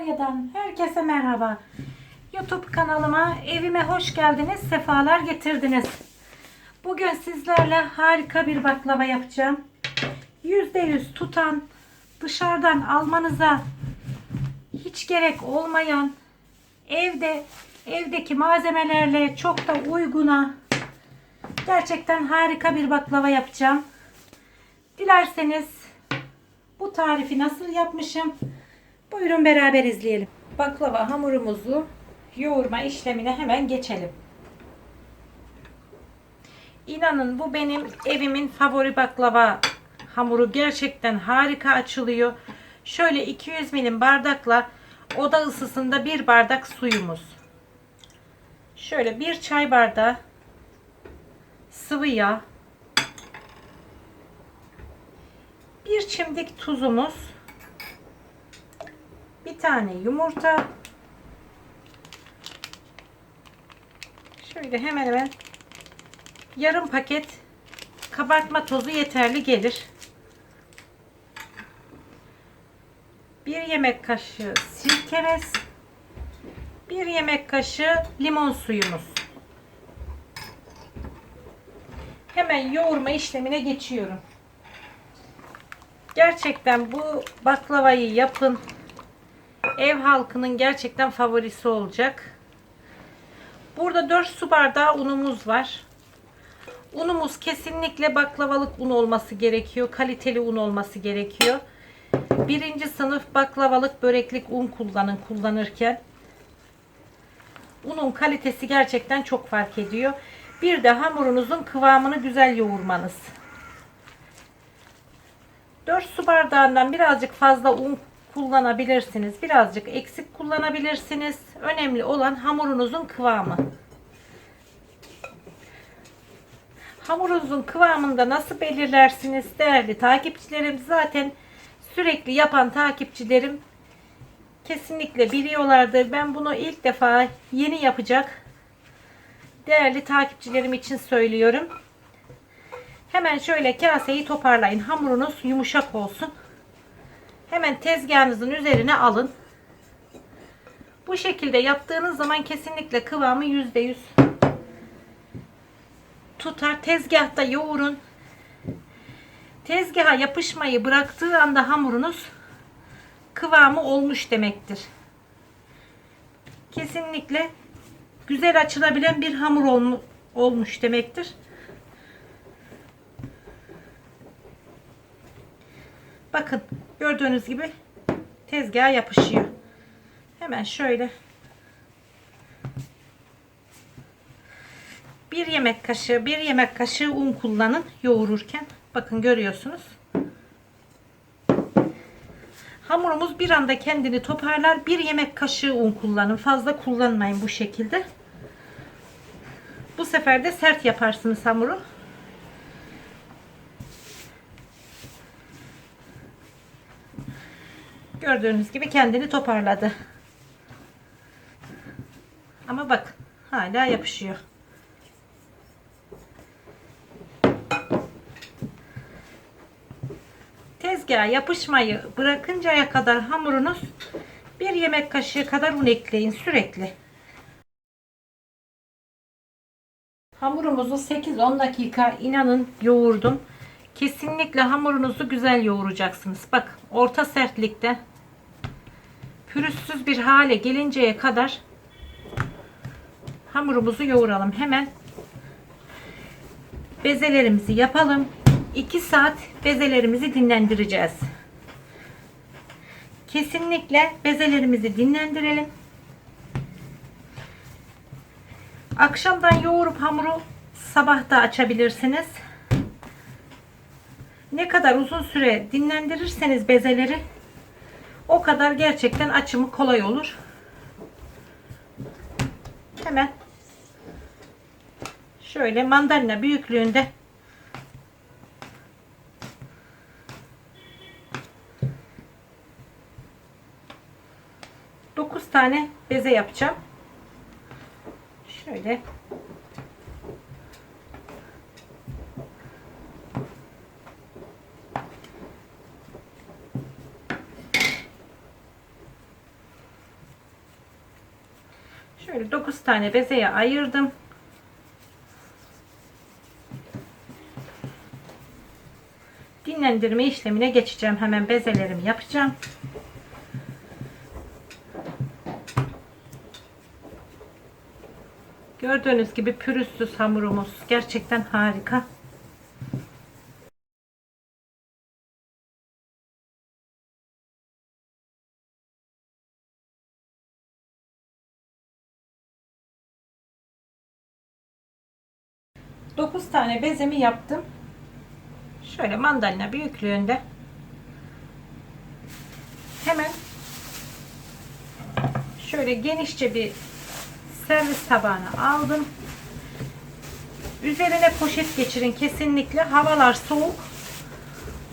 Antalya'dan herkese merhaba. YouTube kanalıma, evime hoş geldiniz, sefalar getirdiniz. Bugün sizlerle harika bir baklava yapacağım. %100 tutan, dışarıdan almanıza hiç gerek olmayan, evde evdeki malzemelerle çok da uyguna, gerçekten harika bir baklava yapacağım. Dilerseniz bu tarifi nasıl yapmışım? Buyurun beraber izleyelim. Baklava hamurumuzu yoğurma işlemine hemen geçelim. İnanın bu benim evimin favori baklava hamuru. Gerçekten harika açılıyor. Şöyle 200 milim bardakla oda ısısında bir bardak suyumuz. Şöyle bir çay bardağı sıvı yağ. Bir çimdik tuzumuz. Bir tane yumurta. Şöyle hemen hemen yarım paket kabartma tozu yeterli gelir. Bir yemek kaşığı sirkemiz. Bir yemek kaşığı limon suyumuz. Hemen yoğurma işlemine geçiyorum. Gerçekten bu baklavayı yapın. Ev halkının gerçekten favorisi olacak. Burada 4 su bardağı unumuz var. Unumuz kesinlikle baklavalık un olması gerekiyor. Kaliteli un olması gerekiyor. Birinci sınıf baklavalık böreklik un kullanın kullanırken. Unun kalitesi gerçekten çok fark ediyor. Bir de hamurunuzun kıvamını güzel yoğurmanız. 4 su bardağından birazcık fazla un kullanabilirsiniz. Birazcık eksik kullanabilirsiniz. Önemli olan hamurunuzun kıvamı. Hamurunuzun kıvamında nasıl belirlersiniz değerli takipçilerim? Zaten sürekli yapan takipçilerim kesinlikle biliyorlardır. Ben bunu ilk defa yeni yapacak değerli takipçilerim için söylüyorum. Hemen şöyle kaseyi toparlayın. Hamurunuz yumuşak olsun. Hemen tezgahınızın üzerine alın. Bu şekilde yaptığınız zaman kesinlikle kıvamı %100 tutar. Tezgahta yoğurun. Tezgaha yapışmayı bıraktığı anda hamurunuz kıvamı olmuş demektir. Kesinlikle güzel açılabilen bir hamur olmuş demektir. Bakın gördüğünüz gibi tezgaha yapışıyor. Hemen şöyle bir yemek kaşığı bir yemek kaşığı un kullanın yoğururken. Bakın görüyorsunuz. Hamurumuz bir anda kendini toparlar. Bir yemek kaşığı un kullanın. Fazla kullanmayın bu şekilde. Bu sefer de sert yaparsınız hamuru. Gördüğünüz gibi kendini toparladı. Ama bak hala yapışıyor. Tezgaha yapışmayı bırakıncaya kadar hamurunuz bir yemek kaşığı kadar un ekleyin sürekli. Hamurumuzu 8-10 dakika inanın yoğurdum. Kesinlikle hamurunuzu güzel yoğuracaksınız. Bak orta sertlikte pürüzsüz bir hale gelinceye kadar hamurumuzu yoğuralım. Hemen bezelerimizi yapalım. 2 saat bezelerimizi dinlendireceğiz. Kesinlikle bezelerimizi dinlendirelim. Akşamdan yoğurup hamuru sabah da açabilirsiniz. Ne kadar uzun süre dinlendirirseniz bezeleri o kadar gerçekten açımı kolay olur. Hemen şöyle mandalina büyüklüğünde dokuz tane beze yapacağım. Şöyle Şöyle 9 tane bezeye ayırdım. Dinlendirme işlemine geçeceğim. Hemen bezelerimi yapacağım. Gördüğünüz gibi pürüzsüz hamurumuz gerçekten harika. Dokuz tane bezemi yaptım. Şöyle mandalina büyüklüğünde. Hemen şöyle genişçe bir servis tabağına aldım. Üzerine poşet geçirin kesinlikle. Havalar soğuk.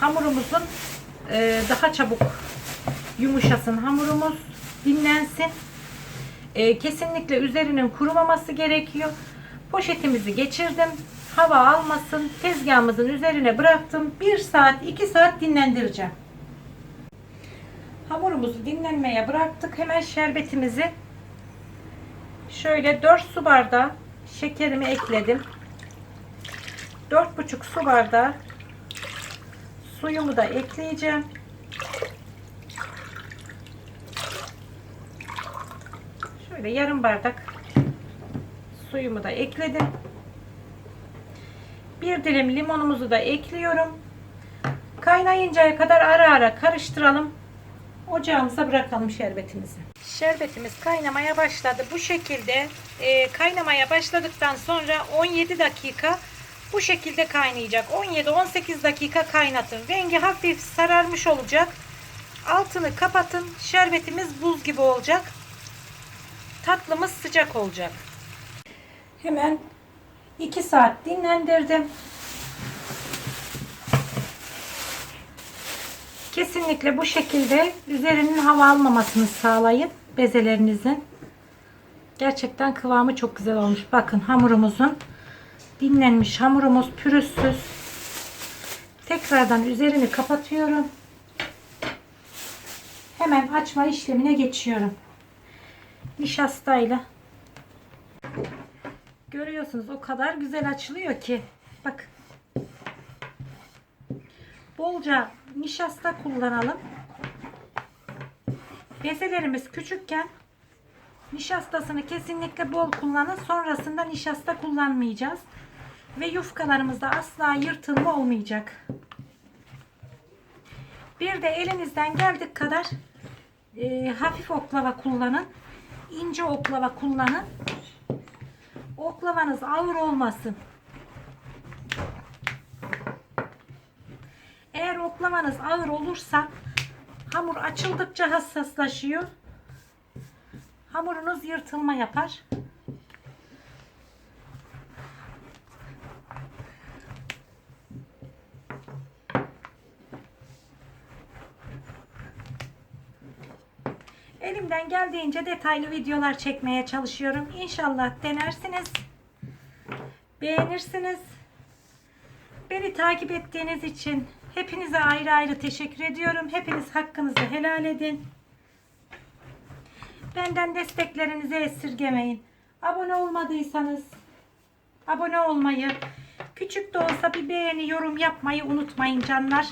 Hamurumuzun e, daha çabuk yumuşasın hamurumuz. Dinlensin. E, kesinlikle üzerinin kurumaması gerekiyor. Poşetimizi geçirdim. Hava almasın. Tezgahımızın üzerine bıraktım. 1 saat 2 saat dinlendireceğim. Hamurumuzu dinlenmeye bıraktık. Hemen şerbetimizi şöyle 4 su bardağı şekerimi ekledim. 4,5 su bardağı suyumu da ekleyeceğim. Şöyle yarım bardak suyumu da ekledim. Bir dilim limonumuzu da ekliyorum. Kaynayıncaya kadar ara ara karıştıralım. Ocağımıza bırakalım şerbetimizi. Şerbetimiz kaynamaya başladı. Bu şekilde e, kaynamaya başladıktan sonra 17 dakika bu şekilde kaynayacak. 17-18 dakika kaynatın. Rengi hafif sararmış olacak. Altını kapatın. Şerbetimiz buz gibi olacak. Tatlımız sıcak olacak. Hemen 2 saat dinlendirdim. Kesinlikle bu şekilde üzerinin hava almamasını sağlayın bezelerinizin. Gerçekten kıvamı çok güzel olmuş. Bakın hamurumuzun dinlenmiş hamurumuz pürüzsüz. Tekrardan üzerini kapatıyorum. Hemen açma işlemine geçiyorum. Nişastayla görüyorsunuz o kadar güzel açılıyor ki. Bak. Bolca nişasta kullanalım. Bezelerimiz küçükken nişastasını kesinlikle bol kullanın. Sonrasında nişasta kullanmayacağız. Ve yufkalarımızda asla yırtılma olmayacak. Bir de elinizden geldik kadar e, hafif oklava kullanın. ince oklava kullanın. Oklavanız ağır olmasın. Eğer oklavanız ağır olursa hamur açıldıkça hassaslaşıyor. Hamurunuz yırtılma yapar. Elimden geldiğince detaylı videolar çekmeye çalışıyorum. İnşallah denersiniz. Beğenirsiniz. Beni takip ettiğiniz için hepinize ayrı ayrı teşekkür ediyorum. Hepiniz hakkınızı helal edin. Benden desteklerinizi esirgemeyin. Abone olmadıysanız abone olmayı, küçük de olsa bir beğeni, yorum yapmayı unutmayın canlar.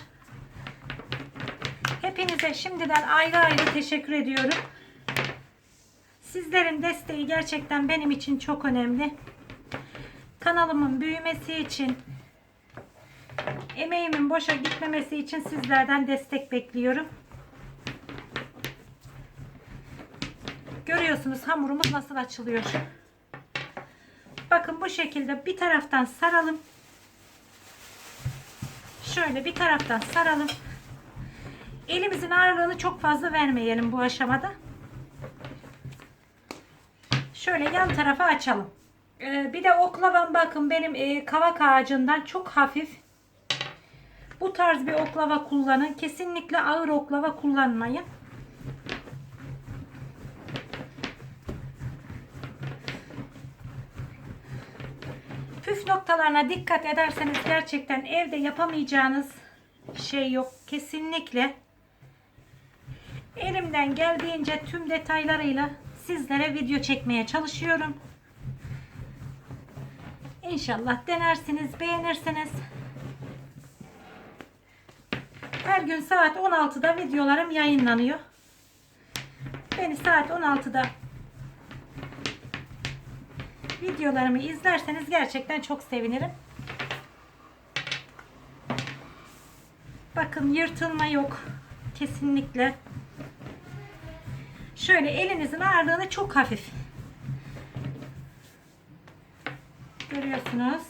Hepinize şimdiden ayrı ayrı teşekkür ediyorum. Sizlerin desteği gerçekten benim için çok önemli. Kanalımın büyümesi için, emeğimin boşa gitmemesi için sizlerden destek bekliyorum. Görüyorsunuz hamurumuz nasıl açılıyor. Bakın bu şekilde bir taraftan saralım. Şöyle bir taraftan saralım. Elimizin ağırlığını çok fazla vermeyelim bu aşamada. Şöyle yan tarafa açalım. Ee, bir de oklavam bakın benim e, kavak ağacından çok hafif. Bu tarz bir oklava kullanın. Kesinlikle ağır oklava kullanmayın. Püf noktalarına dikkat ederseniz gerçekten evde yapamayacağınız şey yok. Kesinlikle elimden geldiğince tüm detaylarıyla sizlere video çekmeye çalışıyorum. İnşallah denersiniz, beğenirsiniz. Her gün saat 16'da videolarım yayınlanıyor. Beni saat 16'da videolarımı izlerseniz gerçekten çok sevinirim. Bakın yırtılma yok. Kesinlikle. Şöyle elinizin ağırlığını çok hafif. Görüyorsunuz.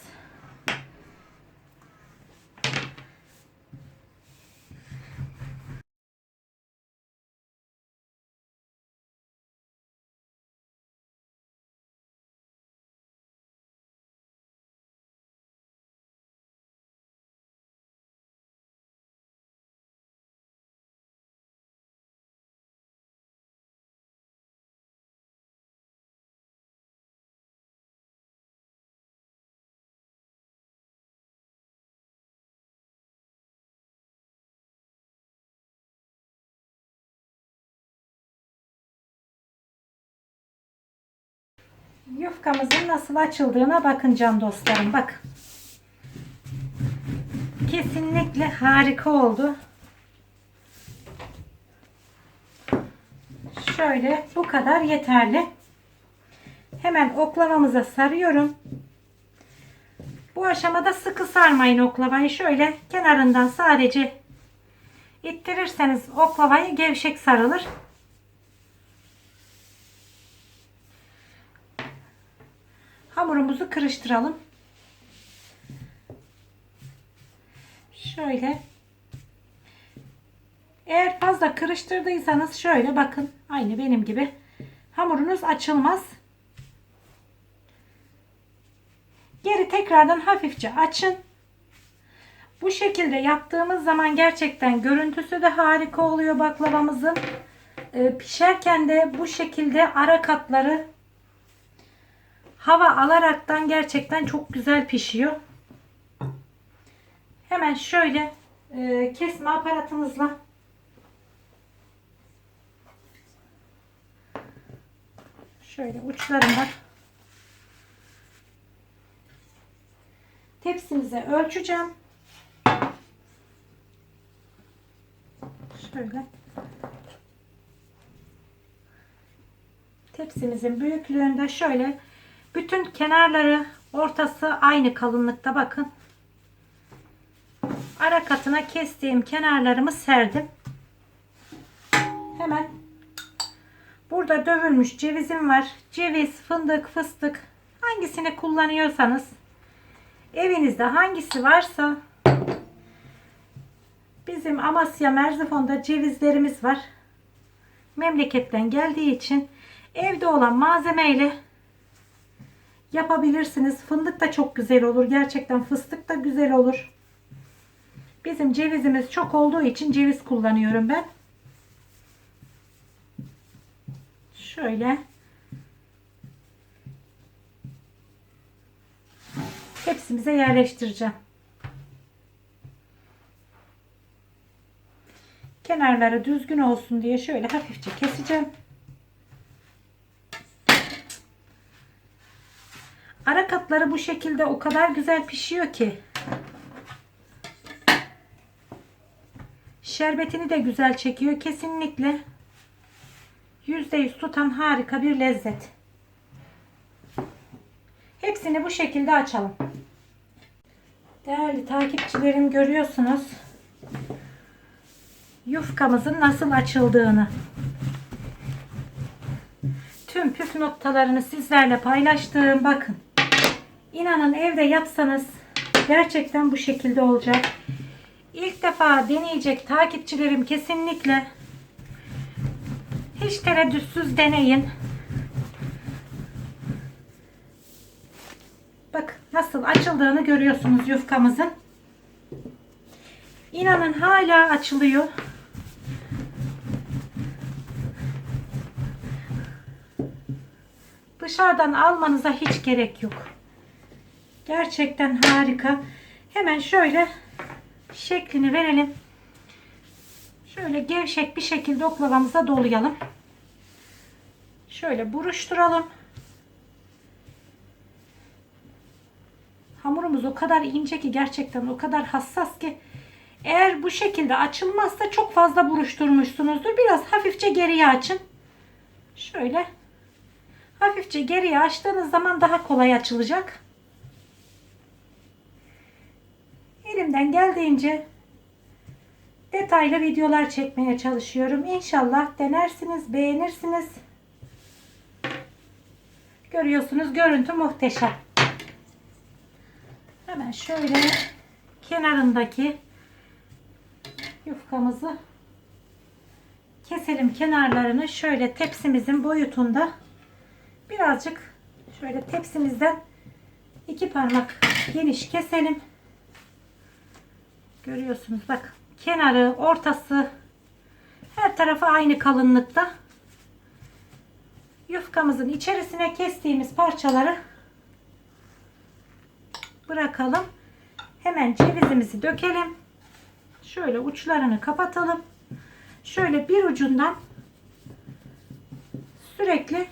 Yufkamızın nasıl açıldığına bakın can dostlarım. Bak. Kesinlikle harika oldu. Şöyle bu kadar yeterli. Hemen oklavamıza sarıyorum. Bu aşamada sıkı sarmayın oklavayı. Şöyle kenarından sadece ittirirseniz oklavayı gevşek sarılır. Hamurumuzu kırıştıralım. Şöyle. Eğer fazla kırıştırdıysanız şöyle bakın. Aynı benim gibi. Hamurunuz açılmaz. Geri tekrardan hafifçe açın. Bu şekilde yaptığımız zaman gerçekten görüntüsü de harika oluyor baklavamızın. Ee, pişerken de bu şekilde ara katları hava alaraktan gerçekten çok güzel pişiyor. Hemen şöyle e, kesme aparatımızla şöyle uçlarından tepsimize ölçeceğim. Şöyle tepsimizin büyüklüğünde şöyle bütün kenarları ortası aynı kalınlıkta bakın. Ara katına kestiğim kenarlarımı serdim. Hemen burada dövülmüş cevizim var. Ceviz, fındık, fıstık hangisini kullanıyorsanız evinizde hangisi varsa bizim Amasya Merzifon'da cevizlerimiz var. Memleketten geldiği için evde olan malzemeyle yapabilirsiniz. Fındık da çok güzel olur. Gerçekten fıstık da güzel olur. Bizim cevizimiz çok olduğu için ceviz kullanıyorum ben. Şöyle. Hepsimize yerleştireceğim. Kenarları düzgün olsun diye şöyle hafifçe keseceğim. Ara katları bu şekilde o kadar güzel pişiyor ki. Şerbetini de güzel çekiyor. Kesinlikle %100 tutan harika bir lezzet. Hepsini bu şekilde açalım. Değerli takipçilerim görüyorsunuz. Yufkamızın nasıl açıldığını. Tüm püf noktalarını sizlerle paylaştığım bakın. İnanın evde yapsanız gerçekten bu şekilde olacak. İlk defa deneyecek takipçilerim kesinlikle hiç tereddütsüz deneyin. Bak nasıl açıldığını görüyorsunuz yufkamızın. İnanın hala açılıyor. Dışarıdan almanıza hiç gerek yok. Gerçekten harika. Hemen şöyle şeklini verelim. Şöyle gevşek bir şekilde oklavamıza dolayalım. Şöyle buruşturalım. Hamurumuz o kadar ince ki gerçekten o kadar hassas ki eğer bu şekilde açılmazsa çok fazla buruşturmuşsunuzdur. Biraz hafifçe geriye açın. Şöyle hafifçe geriye açtığınız zaman daha kolay açılacak. Elimden geldiğince detaylı videolar çekmeye çalışıyorum. İnşallah denersiniz, beğenirsiniz. Görüyorsunuz görüntü muhteşem. Hemen şöyle kenarındaki yufkamızı keselim kenarlarını şöyle tepsimizin boyutunda birazcık şöyle tepsimizden iki parmak geniş keselim. Görüyorsunuz bak kenarı ortası her tarafı aynı kalınlıkta yufkamızın içerisine kestiğimiz parçaları bırakalım. Hemen cevizimizi dökelim. Şöyle uçlarını kapatalım. Şöyle bir ucundan sürekli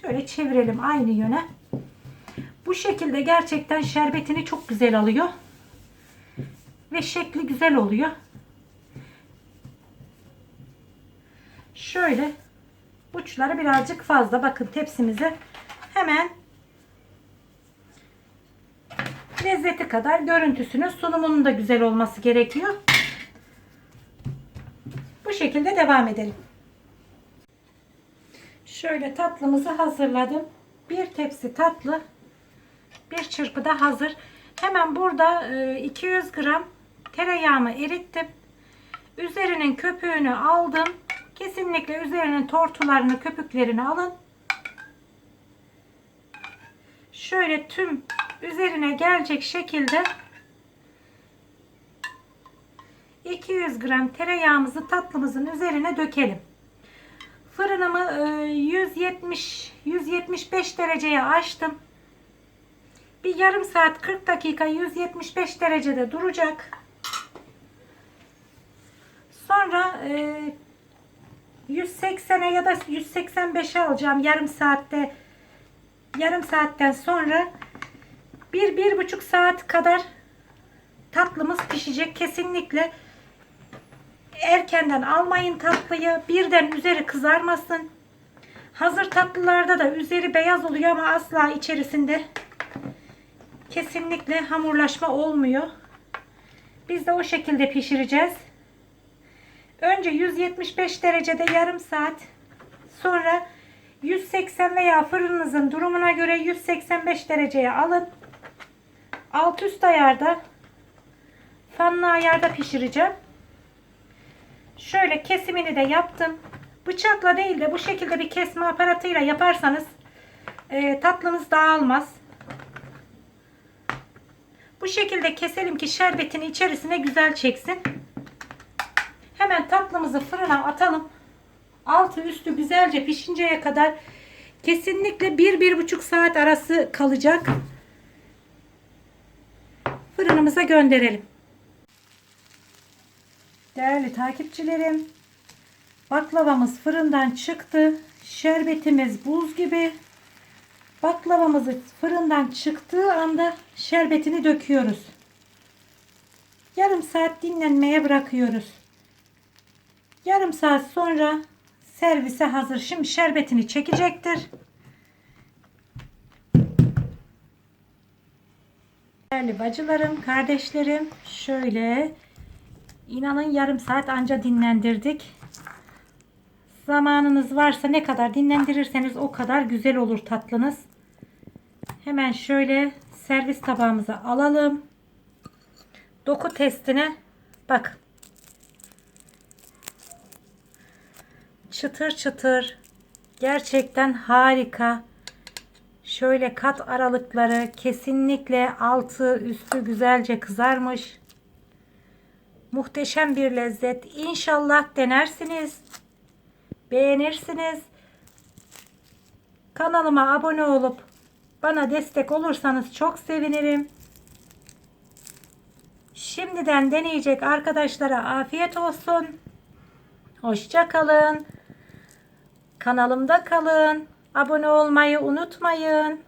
şöyle çevirelim aynı yöne. Bu şekilde gerçekten şerbetini çok güzel alıyor. Ve şekli güzel oluyor. Şöyle uçları birazcık fazla bakın tepsimize hemen lezzeti kadar görüntüsünün sunumunun da güzel olması gerekiyor. Bu şekilde devam edelim. Şöyle tatlımızı hazırladım. Bir tepsi tatlı bir çırpıda hazır. Hemen burada e, 200 gram tereyağımı erittim. Üzerinin köpüğünü aldım. Kesinlikle üzerinin tortularını, köpüklerini alın. Şöyle tüm üzerine gelecek şekilde 200 gram tereyağımızı tatlımızın üzerine dökelim. Fırınımı 170 175 dereceye açtım. Bir yarım saat 40 dakika 175 derecede duracak. Sonra 180'e ya da 185'e alacağım yarım saatte yarım saatten sonra bir, bir buçuk saat kadar tatlımız pişecek. Kesinlikle erkenden almayın tatlıyı. Birden üzeri kızarmasın. Hazır tatlılarda da üzeri beyaz oluyor ama asla içerisinde kesinlikle hamurlaşma olmuyor. Biz de o şekilde pişireceğiz. Önce 175 derecede yarım saat sonra 180 veya fırınınızın durumuna göre 185 dereceye alın. Alt üst ayarda fanlı ayarda pişireceğim. Şöyle kesimini de yaptım. Bıçakla değil de bu şekilde bir kesme aparatıyla yaparsanız e, tatlınız dağılmaz. Bu şekilde keselim ki şerbetini içerisine güzel çeksin. Hemen tatlımızı fırına atalım. Altı üstü güzelce pişinceye kadar kesinlikle 1-1,5 saat arası kalacak. Fırınımıza gönderelim. Değerli takipçilerim, baklavamız fırından çıktı. Şerbetimiz buz gibi. Baklavamızı fırından çıktığı anda şerbetini döküyoruz. Yarım saat dinlenmeye bırakıyoruz. Yarım saat sonra servise hazır. Şimdi şerbetini çekecektir. Değerli bacılarım, kardeşlerim şöyle inanın yarım saat anca dinlendirdik. Zamanınız varsa ne kadar dinlendirirseniz o kadar güzel olur tatlınız. Hemen şöyle servis tabağımıza alalım. Doku testine bak. Çıtır çıtır. Gerçekten harika. Şöyle kat aralıkları kesinlikle altı üstü güzelce kızarmış. Muhteşem bir lezzet. İnşallah denersiniz. Beğenirsiniz. Kanalıma abone olup bana destek olursanız çok sevinirim. Şimdiden deneyecek arkadaşlara afiyet olsun. Hoşça kalın. Kanalımda kalın. Abone olmayı unutmayın.